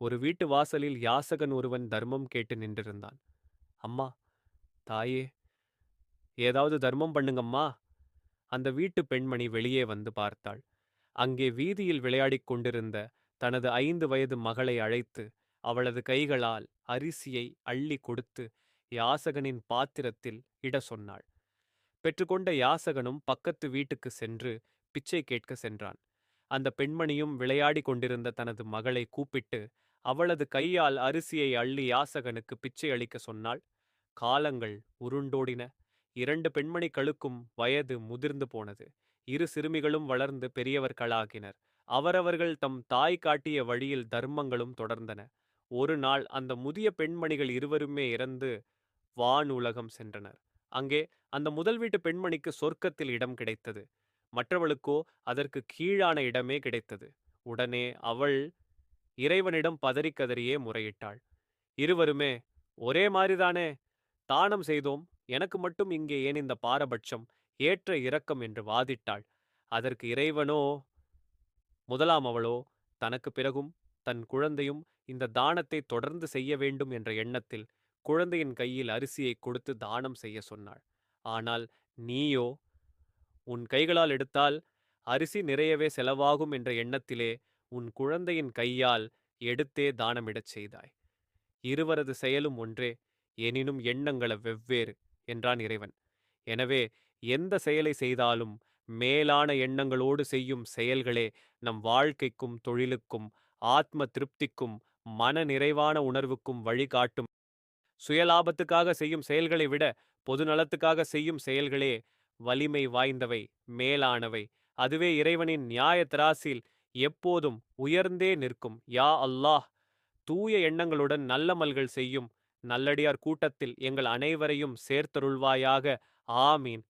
ஒரு வீட்டு வாசலில் யாசகன் ஒருவன் தர்மம் கேட்டு நின்றிருந்தான். அம்மா தாயே ஏதாவது தர்மம் பண்ணுங்கம்மா. அந்த வீட்டு பெண்மணி வெளியே வந்து பார்த்தாள். அங்கே வீதியில் விளையாடிக் கொண்டிருந்த தனது ஐந்து வயது மகளை அழைத்து அவளது கைகளால் அரிசியை அள்ளி கொடுத்து யாசகனின் பாத்திரத்தில் இட சொன்னாள். பெற்றுக்கொண்ட யாசகனும் பக்கத்து வீட்டுக்கு சென்று பிச்சை கேட்க சென்றான். அந்த பெண்மணியும் விளையாடி கொண்டிருந்த தனது மகளை கூப்பிட்டு அவளது கையால் அரிசியை அள்ளி யாசகனுக்கு பிச்சை அளிக்க சொன்னாள். காலங்கள் உருண்டோடின. இரண்டு பெண்மணிகளுக்கும் வயது முதிர்ந்து போனது. இரு சிறுமிகளும் வளர்ந்து பெரியவர்களாகினர். அவரவர்கள் தம் தாய் காட்டிய வழியில் தர்மங்களும் தொடர்ந்தன. ஒரு நாள் அந்த முதிய பெண்மணிகள் இருவருமே இறந்து வானுலகம் சென்றனர். அங்கே அந்த முதல் வீட்டு பெண்மணிக்கு சொர்க்கத்தில் இடம் கிடைத்தது. மற்றவளுக்கோ அதற்கு கீழான இடமே கிடைத்தது. உடனே அவள் இறைவனிடம் பதறிக் கதறியே முறையிட்டாள். இருவருமே ஒரே மாதிரிதானே தானம் செய்தோம். எனக்கு மட்டும் இங்கே ஏன் இந்த பாரபட்சம்? ஏற்ற இரக்கம் என்று வாதிட்டாள். அதற்கு இறைவனோ முதலாம் அவளோ தனக்கு பிறகும் தன் குழந்தையும் இந்த தானத்தை தொடர்ந்து செய்ய வேண்டும் என்ற எண்ணத்தில் குழந்தையின் கையில் அரிசியை கொடுத்து தானம் செய்ய சொன்னாள். ஆனால் நீயோ உன் கைகளால் எடுத்தால் அரிசி நிறையவே செலவாகும் என்ற எண்ணத்திலே உன் குழந்தையின் கையால் எடுத்தே தானமிடச் செய்தாய். இருவரது செயலும் ஒன்றே எனினும் எண்ணங்கள வெவ்வேறு என்றான் இறைவன். எனவே எந்த செயலை செய்தாலும் மேலான எண்ணங்களோடு செய்யும் செயல்களே நம் வாழ்க்கைக்கும் தொழிலுக்கும் ஆத்ம திருப்திக்கும் மன நிறைவான உணர்வுக்கும் வழிகாட்டும். சுயலாபத்துக்காக செய்யும் செயல்களை விட பொதுநலத்துக்காக செய்யும் செயல்களே வலிமை வாய்ந்தவை மேலானவை. அதுவே இறைவனின் நியாய திராசில் எப்போதும் உயர்ந்தே நிற்கும். யா அல்லாஹ் தூய எண்ணங்களுடன் நல்லமல்கள் செய்யும். நல்லடியார் கூட்டத்தில் எங்கள் அனைவரையும் சேர்த்தருள்வாயாக. ஆமீன்.